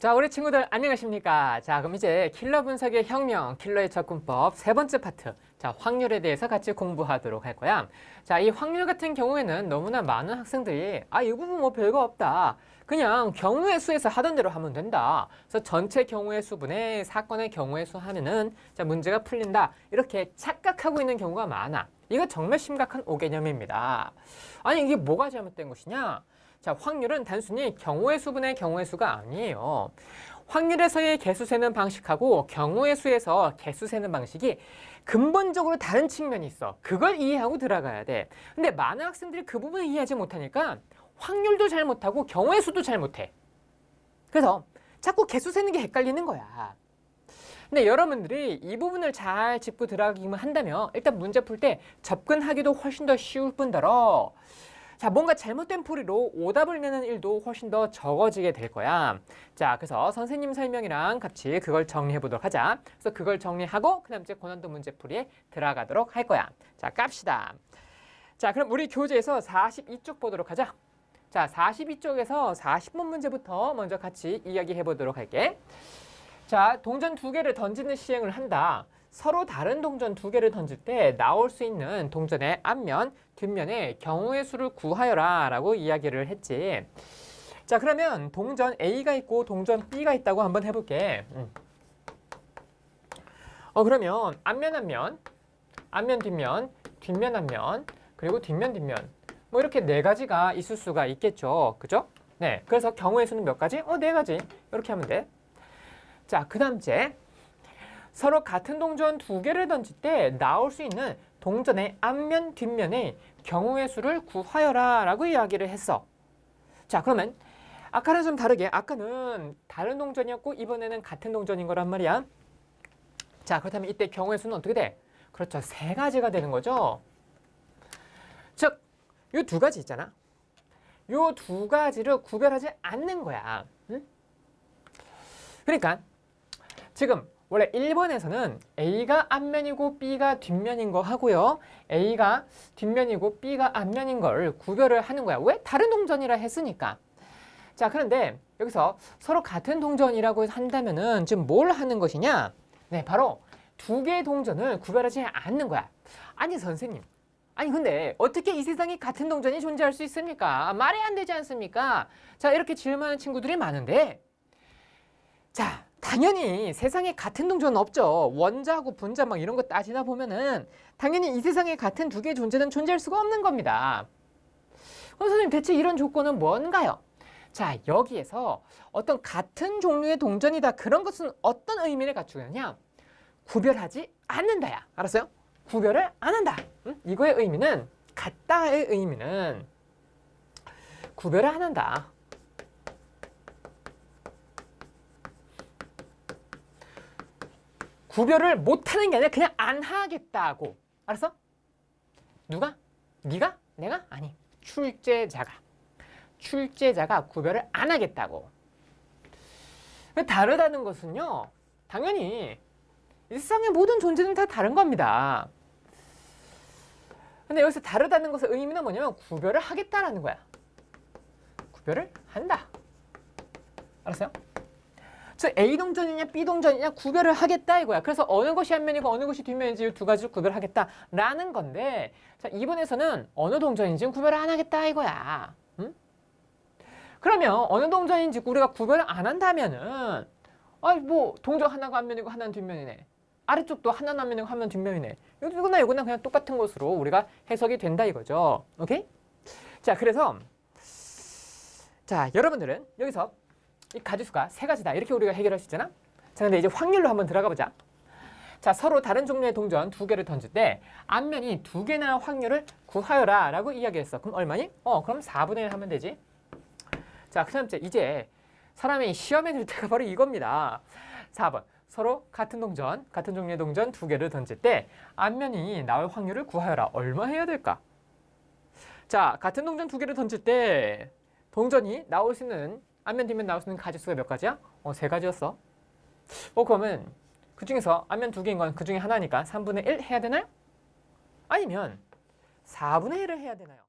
자, 우리 친구들 안녕하십니까? 자, 그럼 이제 킬러 분석의 혁명, 킬러의 접근법 세 번째 파트. 자, 확률에 대해서 같이 공부하도록 할 거야. 자, 이 확률 같은 경우에는 너무나 많은 학생들이 아, 이 부분 뭐 별거 없다. 그냥 경우의 수에서 하던 대로 하면 된다. 그래서 전체 경우의 수분의 사건의 경우의 수 하면은 자, 문제가 풀린다. 이렇게 착각하고 있는 경우가 많아. 이거 정말 심각한 오개념입니다. 아니, 이게 뭐가 잘못된 것이냐? 자, 확률은 단순히 경우의 수분의 경우의 수가 아니에요. 확률에서의 개수 세는 방식하고 경우의 수에서 개수 세는 방식이 근본적으로 다른 측면이 있어. 그걸 이해하고 들어가야 돼. 근데 많은 학생들이 그 부분을 이해하지 못하니까 확률도 잘 못하고 경우의 수도 잘 못해. 그래서 자꾸 개수 세는 게 헷갈리는 거야. 근데 여러분들이 이 부분을 잘 짚고 들어가기만 한다면 일단 문제 풀 때 접근하기도 훨씬 더 쉬울 뿐더러 자, 뭔가 잘못된 풀이로 오답을 내는 일도 훨씬 더 적어지게 될 거야. 자, 그래서 선생님 설명이랑 같이 그걸 정리해 보도록 하자. 그래서 그걸 정리하고 그다음 이제 고난도 문제 풀이에 들어가도록 할 거야. 자, 깝시다. 자, 그럼 우리 교재에서 42쪽 보도록 하자. 자, 42쪽에서 40번 문제부터 먼저 같이 이야기해 보도록 할게. 자, 동전 두 개를 던지는 시행을 한다. 서로 다른 동전 두 개를 던질 때 나올 수 있는 동전의 앞면, 뒷면의 경우의 수를 구하여라 라고 이야기를 했지. 자, 그러면 동전 A가 있고 동전 B가 있다고 한번 해볼게. 음. 어, 그러면 앞면 앞면, 앞면 뒷면, 뒷면 앞면, 그리고 뒷면 뒷면. 뭐 이렇게 네 가지가 있을 수가 있겠죠. 그죠? 네. 그래서 경우의 수는 몇 가지? 어, 네 가지. 이렇게 하면 돼. 자, 그 다음째. 서로 같은 동전 두 개를 던질 때 나올 수 있는 동전의 앞면, 뒷면의 경우의 수를 구하여라 라고 이야기를 했어. 자, 그러면 아까는 좀 다르게 아까는 다른 동전이었고 이번에는 같은 동전인 거란 말이야. 자, 그렇다면 이때 경우의 수는 어떻게 돼? 그렇죠. 세 가지가 되는 거죠. 즉, 요두 가지 있잖아. 요두 가지를 구별하지 않는 거야. 응? 그러니까 지금 원래 1번에서는 A가 앞면이고 B가 뒷면인 거 하고요. A가 뒷면이고 B가 앞면인 걸 구별을 하는 거야. 왜? 다른 동전이라 했으니까. 자, 그런데 여기서 서로 같은 동전이라고 한다면 은 지금 뭘 하는 것이냐? 네, 바로 두 개의 동전을 구별하지 않는 거야. 아니, 선생님. 아니, 근데 어떻게 이 세상에 같은 동전이 존재할 수 있습니까? 말이 안 되지 않습니까? 자, 이렇게 질문하는 친구들이 많은데 자, 당연히 세상에 같은 동전은 없죠. 원자하고 분자 막 이런 거 따지다 보면은 당연히 이 세상에 같은 두 개의 존재는 존재할 수가 없는 겁니다. 그럼 선생님 대체 이런 조건은 뭔가요? 자, 여기에서 어떤 같은 종류의 동전이다 그런 것은 어떤 의미를 갖추느냐? 구별하지 않는다야. 알았어요? 구별을 안 한다. 응? 이거의 의미는 같다의 의미는 구별을 안 한다. 구별을 못하는 게 아니라 그냥 안 하겠다고. 알았어? 누가? 네가? 내가? 아니. 출제자가. 출제자가 구별을 안 하겠다고. 다르다는 것은요. 당연히 이 세상의 모든 존재는 다 다른 겁니다. 근데 여기서 다르다는 것의 의미는 뭐냐면 구별을 하겠다라는 거야. 구별을 한다. 알았어요? 즉 A 동전이냐 B 동전이냐 구별을 하겠다 이거야. 그래서 어느 것이 앞면이고 어느 것이 뒷면인지 이 두 가지를 구별하겠다라는 건데 자 이번에서는 어느 동전인지 구별을 안 하겠다 이거야. 응? 그러면 어느 동전인지 우리가 구별을 안 한다면은 아니 뭐 동전 하나가 앞면이고 하나는 뒷면이네. 아래쪽도 하나는 앞면이고 하나는 뒷면이네. 이거나 이거나 그냥 똑같은 것으로 우리가 해석이 된다 이거죠. 오케이? 자 그래서 자 여러분들은 여기서 이 가지수가 세 가지다. 이렇게 우리가 해결할 수 있잖아. 자, 근데 이제 확률로 한번 들어가 보자. 자, 서로 다른 종류의 동전 두 개를 던질 때 앞면이 두 개나 확률을 구하여라 라고 이야기했어. 그럼 얼마니? 어, 그럼 4분의 1 하면 되지. 자, 그 다음째 이제 사람이 시험에 들 때가 바로 이겁니다. 4번. 서로 같은 동전, 같은 종류의 동전 두 개를 던질 때 앞면이 나올 확률을 구하여라. 얼마 해야 될까? 자, 같은 동전 두 개를 던질 때 동전이 나올 수 있는 앞면 뒷면 나올 수 있는 가지수가 몇 가지야? 어, 세 가지였어. 어, 그러면 그 중에서 앞면 두 개인 건 그 중에 하나니까 3분의 1 해야 되나요? 아니면 4분의 1을 해야 되나요?